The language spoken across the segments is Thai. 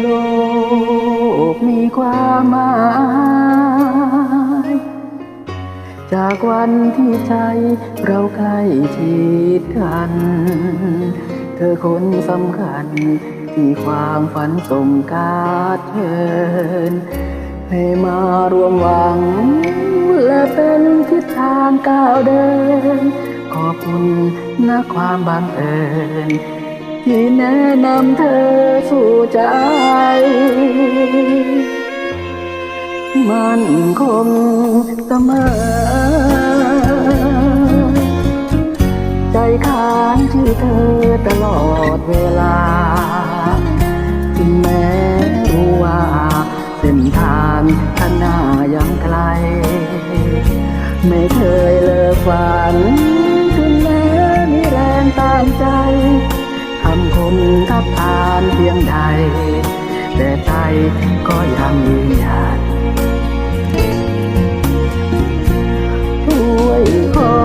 โลกมีความหมาย จากวันที่ใจเราใกล้ชิดกัน เธอคนสำคัญที่ความฝันส่งการเชิญ ให้มารวมหวัง และเป็นทิศทางก้าวเดิน ขอบคุณนะความบังเอิญ ที่แนะนำเธอสู่ใจ มันคงเสมอ ใจค้างที่เธอตลอดเวลา ถึงแม้รู้ว่าเส้นทางข้างหน้ายังไกล ไม่เคยเลิกฝัน เพียงใด แต่ใจก็ยังยืนหยัดช่วยคอ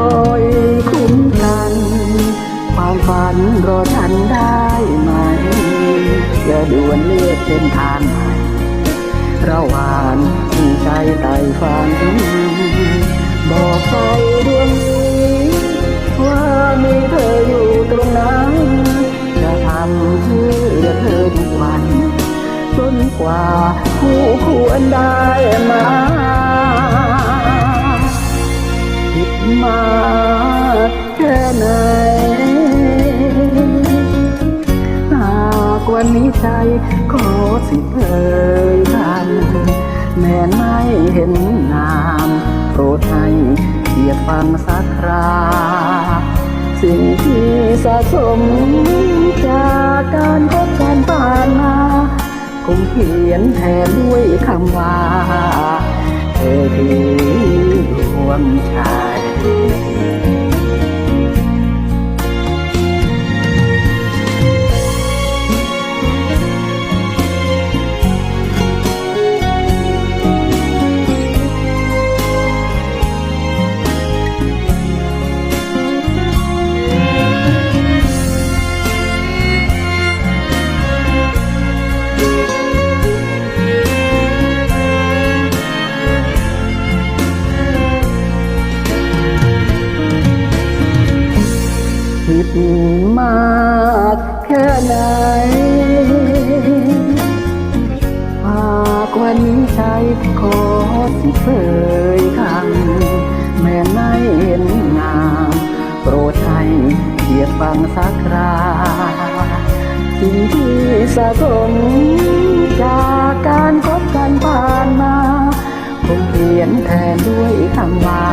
ยคุ้มกัน ความฝันรอฉันได้ไหมอย่าด่วนเลือกเส้นทางใหม่ระหว่างที่ใจไต่ฝัน บอกใจดวงนี้ว่ามีเธออยู่ตรงนั้น กว่าผู้ควรได้มาผิดมาแค่ไหน หากวันนี้ใจขอสิเผยทันแม้ไม่เห็นนามโปรดให้เกียรติฟังสักคราสิ่งที่สะสมจากการ ขียนแทนด้วยคำว่า เธอคือดวงใจ มากแค่ไหนหากวันนี้ใจขอสิเผยคำแม้ไม่เห็นงามโปรดให้เกียรติฟังสักคราสิ่งที่สะสมจากการคบกันผ่านมา คงเขียนแทนด้วยคำว่า